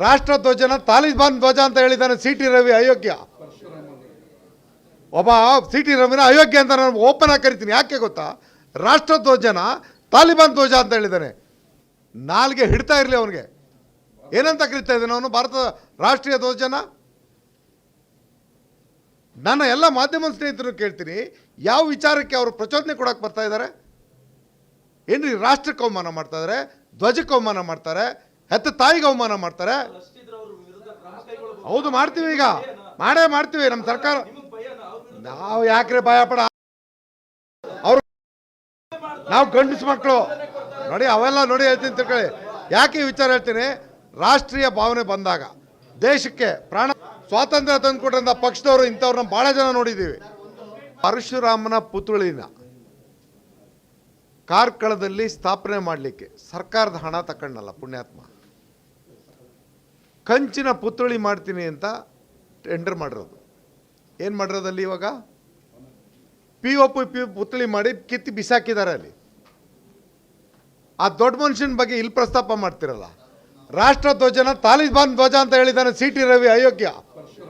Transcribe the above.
ರಾಷ್ಟ್ರ ಧ್ವಜನ, ತಾಲಿಬಾನ್ ಧ್ವಜ ಅಂತ ಹೇಳಿದ್ದಾನೆ ಸಿ ಟಿ ರವಿ ಅಯೋಗ್ಯ. ಒಬ್ಬ ಸಿ ಟಿ ರವಿನ ಅಯೋಗ್ಯ ಅಂತ ನಾನು ಓಪನ್ ಆಗಿ ಕರಿತೀನಿ. ಯಾಕೆ ಗೊತ್ತಾ? ರಾಷ್ಟ್ರ ಧ್ವಜನ, ತಾಲಿಬಾನ್ ಧ್ವಜ ಅಂತ ಹೇಳಿದ್ದಾನೆ. ನಾಲ್ಗೆ ಹಿಡ್ತಾ ಇರಲಿ ಅವನಿಗೆ. ಏನಂತ ಕರಿತಾ ಇದ್ದಾನೆ ಅವನು? ಭಾರತದ ರಾಷ್ಟ್ರೀಯ ಧ್ವಜನ? ನನ್ನ ಎಲ್ಲ ಮಾಧ್ಯಮ ಸ್ನೇಹಿತರು ಕೇಳ್ತೀನಿ, ಯಾವ ವಿಚಾರಕ್ಕೆ ಅವರು ಪ್ರಚೋದನೆ ಕೊಡೋಕೆ ಬರ್ತಾ ಇದ್ದಾರೆ? ಏನ್ರಿ ರಾಷ್ಟ್ರಕ್ಕೆ ಅವಮಾನ ಮಾಡ್ತಾ ಇದ್ದಾರೆ? ಧ್ವಜಕ್ಕೆ ಅವಮಾನ ಮಾಡ್ತಾರೆ? ಹೆತ್ತ ತಾಯಿಗೆ ಅವಮಾನ ಮಾಡ್ತಾರೆ. ಹೌದು, ಮಾಡ್ತೀವಿ ಈಗ. ಮಾಡೇ ಮಾಡ್ತೀವಿ ನಮ್ಮ ಸರ್ಕಾರ. ನಾವು ಯಾಕ್ರೆ ಭಯ ಪಡ ಅವ್ರು ನಾವು ಗಂಡಸು ಮಕ್ಕಳು. ನೋಡಿ, ಅವೆಲ್ಲ ನೋಡಿ ಹೇಳ್ತೀನಿ ತಿಳ್ಕೊಳ್ಳಿ. ಯಾಕೆ ಈ ವಿಚಾರ ಹೇಳ್ತೀನಿ? ರಾಷ್ಟ್ರೀಯ ಭಾವನೆ ಬಂದಾಗ, ದೇಶಕ್ಕೆ ಪ್ರಾಣ ಸ್ವಾತಂತ್ರ್ಯ ತಂದುಕೊಟ್ಟಂಥ ಪಕ್ಷದವರು ಇಂಥವ್ರನ್ನ ಭಾಳ ಜನ ನೋಡಿದ್ದೀವಿ. ಪರಶುರಾಮನ ಪುತ್ಳಿನ ಕಾರ್ಕಳದಲ್ಲಿ ಸ್ಥಾಪನೆ ಮಾಡಲಿಕ್ಕೆ ಸರ್ಕಾರದ ಹಣ ತಕೊಂಡಲ್ಲ ಪುಣ್ಯಾತ್ಮ. ಕಂಚಿನ ಪುತ್ರಳಿ ಮಾಡ್ತೀನಿ ಅಂತ ಟೆಂಡರ್ ಮಾಡಿರೋದು. ಏನು ಮಾಡಿರೋದಲ್ಲಿ ಇವಾಗ? ಪಿ ಒ ಪಿ ಪಿ ಪುತ್ಥಳಿ ಮಾಡಿ ಕಿತ್ತಿ ಬಿಸಾಕಿದ್ದಾರೆ ಅಲ್ಲಿ. ಆ ದೊಡ್ಡ ಮನುಷ್ಯನ ಬಗ್ಗೆ ಇಲ್ಲಿ ಪ್ರಸ್ತಾಪ ಮಾಡ್ತಿರಲ್ಲ. ರಾಷ್ಟ್ರ ಧ್ವಜನ ತಾಲಿಬಾನ್ ಧ್ವಜ ಅಂತ ಹೇಳಿದ್ದಾನೆ ಸಿ ಟಿ ರವಿ ಅಯೋಗ್ಯ.